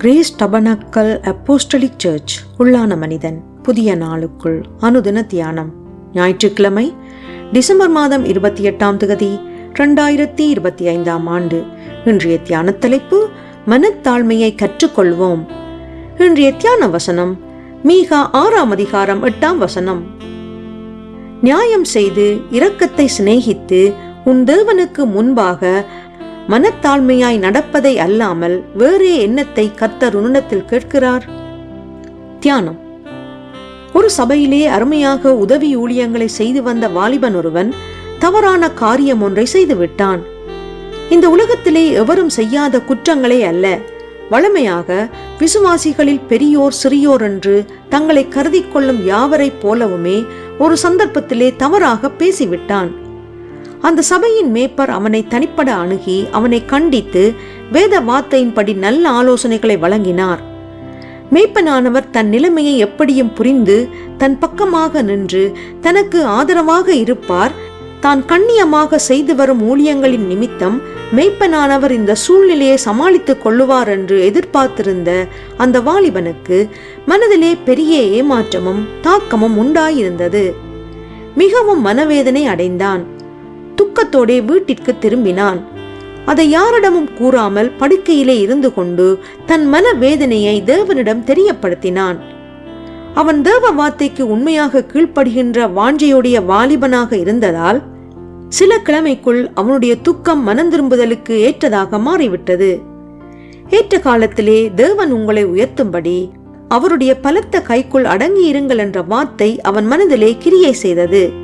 Grace tabernacle apostolic search உள்ளான மனிதன் புதிய நாளுக்குள் அனுதின தியானம். ஞாயிற்றுக்கிழமை டிசம்பர் மாதம் இருபத்தி எட்டாம் தேதி இரண்டாயிரத்தி இருபத்தி ஐந்தாம் ஆண்டு. இன்றைய தியான தலைப்பு மனத்தாழ்மையை கற்றுக்கொள்வோம். இன்றைய தியான வசனம் மீகா ஆறாம் அதிகாரம் எட்டாம் வசனம். நியாயம் செய்து இரக்கத்தை சிநேகித்து உன் தேவனுக்கு முன்பாக மனத்தாழ்மையாய் நடப்பதை அல்லாமல் வேறே எண்ணத்தை கர்த்தர் உன்னிடத்தில் கேட்கிறார். தியானம். ஒரு சபையிலே அருமையாக உதவி ஊழியங்களை செய்து வந்த வாலிபன் ஒருவன் தவறான காரியம் ஒன்றை செய்துவிட்டான். இந்த உலகத்திலே எவரும் செய்யாத குற்றங்களே அல்ல. வளமையாக விசுவாசிகளில் பெரியோர் சிறியோர் என்று தங்களை கருதி கொள்ளும் யாவரைப் போலவுமே ஒரு சந்தர்ப்பத்திலே தவறாக பேசிவிட்டான். அந்த சபையின் மேப்பர் அவனை தனிப்பட அணுகி அவனை கண்டித்து வேத வார்த்தையின்படி நல்ல ஆலோசனைகளை வழங்கினார். மேய்ப்பனானவர் தன் நிலைமையை எப்படியும் புரிந்து தன் பக்கமாக நின்று தனக்கு ஆதரவாக இருப்பார். தான் கண்ணியமாக செய்து வரும் ஊழியங்களின் நிமித்தம் மெய்ப்பனானவர் இந்த சூழ்நிலையை சமாளித்துக் கொள்ளுவார் என்று எதிர்பார்த்திருந்த அந்த வாலிபனுக்கு மனதிலே பெரிய ஏமாற்றமும் தாக்கமும் உண்டாயிருந்தது. மிகவும் மனவேதனை அடைந்தான். துக்கத்தோடே வீட்டிற்கு திரும்பினான். அதை யாரிடமும் கூறாமல் படுக்கையிலே இருந்து கொண்டு தன் மன வேதனையை தேவனிடம் தெரியப்படுத்தினான். அவன் தேவ வார்த்தைக்கு உண்மையாக கீழ்ப்படுகின்ற வாஞ்சையுடைய வாலிபனாக இருந்ததால் சில கிழமைக்குள் அவனுடைய துக்கம் மனந்திரும்புதலுக்கு ஏற்றதாக மாறிவிட்டது. ஏற்ற காலத்திலே தேவன் உங்களை உயர்த்தும்படி அவருடைய பலத்த கைக்குள் அடங்கி இருங்கள் என்ற வார்த்தை அவன் மனதிலே கிரியை செய்தது.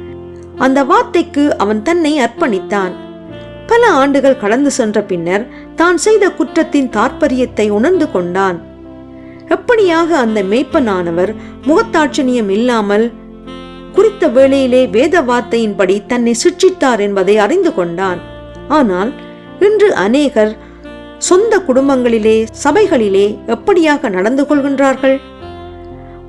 அந்த வார்த்தைக்கு அவன் தன்னை அர்ப்பணித்தான். பல ஆண்டுகள் கடந்து சென்ற பின்னர் தான் செய்த குற்றத்தின் தாற்பரியத்தை உணர்ந்து கொண்டான். எப்படியாக அந்த மேய்ப்பனானவர் முகத்தாட்சணியம் இல்லாமல் குறித்த வேளையிலே வேத வார்த்தையின்படி தன்னை சிற்றித்தார் என்பதை அறிந்து கொண்டான். ஆனால் இன்று அநேகர் சொந்த குடும்பங்களிலே சபைகளிலே எப்படியாக நடந்து கொள்கின்றார்கள்?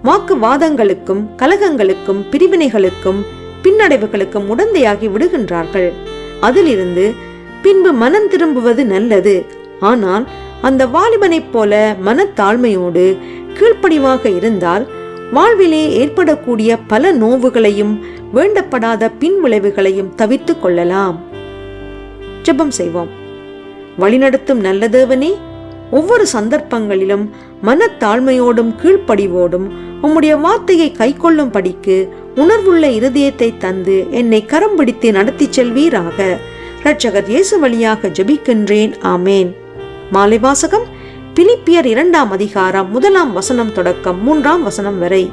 வாக்குவாதங்களுக்கும் கலகங்களுக்கும் பிரிவினைகளுக்கும் பின்னடைவுகளுக்கு உடந்தையாகி விடுகின்றார்கள். அதிலிருந்து பின்பு மனம் திரும்புவது நல்லது. ஆனால் அந்த வாலிபனைப் போல மனத்தாழ்மையோடு கீழ்ப்படிவாக இருந்தால் வாழ்விலே ஏற்படக்கூடிய பல நோவுகளையும் வேண்டப்படாத பின்விளைவுகளையும் தவிர்த்து கொள்ளலாம். ஜெபம் செய்வோம். வழிநடத்தும் நல்ல தேவனே ஒவ்வொரு சந்தர்ப்பங்களிலும் மனத்தாழ்மையோடும் கீழ்ப்படிவோடும் உம்முடைய வார்த்தையை கைக்கொள்ளும் படிக்கு உணர்வுள்ள இருதயத்தை தந்து என்னை கரம் பிடித்து நடத்திச் செல்வீராக. இரட்சகர் இயேசு வழியாக ஜபிக்கின்றேன். ஆமேன். மாலை வாசகம் பிலிப்பியர் இரண்டாம் அதிகாரம் முதலாம் வசனம் தொடக்கம் மூன்றாம் வசனம் வரை.